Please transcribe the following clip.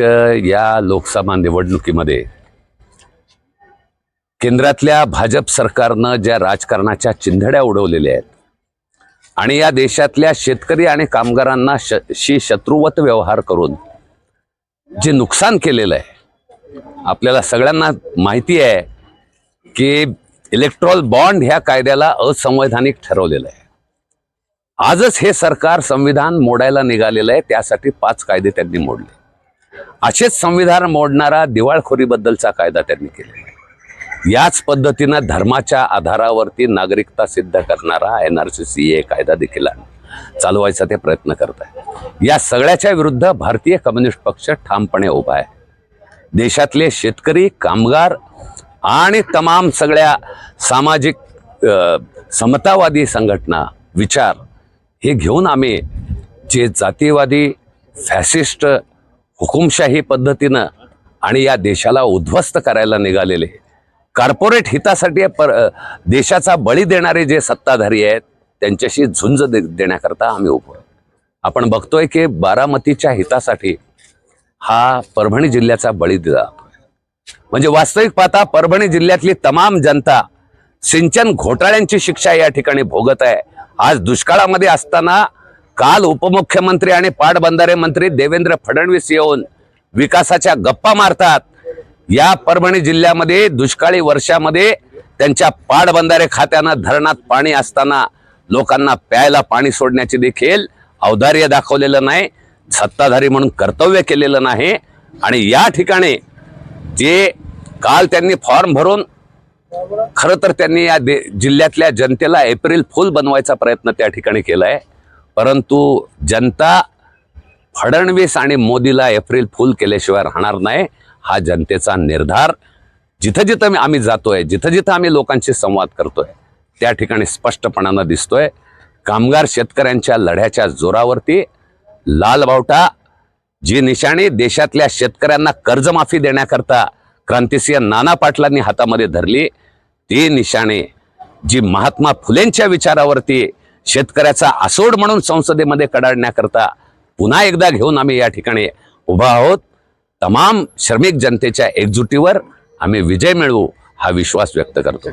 अध्यक्ष या लोकसभा निवडणुकीमध्ये केंद्रातल्या भाजप सरकारनं ज्या राजकारणाच्या चिंधड्या उडवलेल्या आहेत आणि या देशातल्या शेतकरी आणि कामगारांना श शी शत्रुवत व्यवहार करून जे नुकसान केलेलं आहे आपल्याला सगळ्यांना माहिती आहे की इलेक्ट्रॉल बॉन्ड ह्या कायद्याला असंवैधानिक ठरवलेलं आहे. आजच हे सरकार संविधान मोडायला निघालेलं आहे त्यासाठी पाच कायदे त्यांनी मोडले. असेच संविधान मोडणारा दिवाळखोरीबद्दलचा कायदा त्यांनी केलेला आहे. याच पद्धतीनं धर्माच्या आधारावरती नागरिकता सिद्ध करणारा N R C C A कायदा देखील चालवायचा ते प्रयत्न करत आहे. या सगळ्याच्या विरुद्ध भारतीय कम्युनिस्ट पक्ष ठामपणे उभा आहे. देशातले शेतकरी कामगार आणि तमाम सगळ्या सामाजिक समतावादी संघटना विचार हे घेऊन आम्ही जे जातीवादी फॅसिस्ट हुकुमशाही पद्धतीनं आणि या देशाला उद्ध्वस्त करायला निघालेले. कॉर्पोरेट हितासाठी पर देशाचा बळी देणारे जे सत्ताधारी आहेत त्यांच्याशी झुंज दे देण्याकरता आम्ही उभो आपण बघतोय की बारामतीच्या हितासाठी हा परभणी जिल्ह्याचा बळी दिला म्हणजे वास्तविक पाहता परभणी जिल्ह्यातली तमाम जनता सिंचन घोटाळ्यांची शिक्षा या ठिकाणी भोगत आहे. आज दुष्काळामध्ये असताना काल उपमुख्यमंत्री आणि पाटबंधारे मंत्री देवेंद्र फडणवीस येऊन विकासाच्या गप्पा मारतात. या परभणी जिल्ह्यामध्ये दुष्काळी वर्षामध्ये त्यांच्या पाटबंधारे खात्यानं धरणात पाणी असताना लोकांना प्यायला पाणी सोडण्याचे देखील औदार्य दाखवलेलं नाही सत्ताधारी म्हणून कर्तव्य केलेलं नाही आणि या ठिकाणी जे काल त्यांनी फॉर्म भरून खरं तर त्यांनी या दे जिल्ह्यातल्या जनतेला एप्रिल फुल बनवायचा प्रयत्न त्या ठिकाणी केला आहे परंतु जनता फडणवीस आणि मोदीला एप्रिल फुल केल्याशिवाय राहणार नाही हा जनतेचा निर्धार. जिथं जिथं मी- आम्ही जातोय जिथं जिथं आम्ही लोकांशी संवाद करतोय त्या ठिकाणी स्पष्टपणानं दिसतोय. कामगार शेतकऱ्यांच्या लढ्याच्या जोरावरती लाल बावटा जी निशाणी देशातल्या शेतकऱ्यांना कर्जमाफी देण्याकरता क्रांतिसिंह नाना पाटलांनी हातामध्ये धरली ती निशाणी जी महात्मा फुलेंच्या विचारावरती शेतकऱ्याचा आसोड म्हणून संसदेमध्ये कडाडण्याकरता पुन्हा एकदा घेऊन आम्ही या ठिकाणी उभा आहोत. तमाम श्रमिक जनतेच्या एकजुटीवर आम्ही विजय मिळवू हा विश्वास व्यक्त करतो.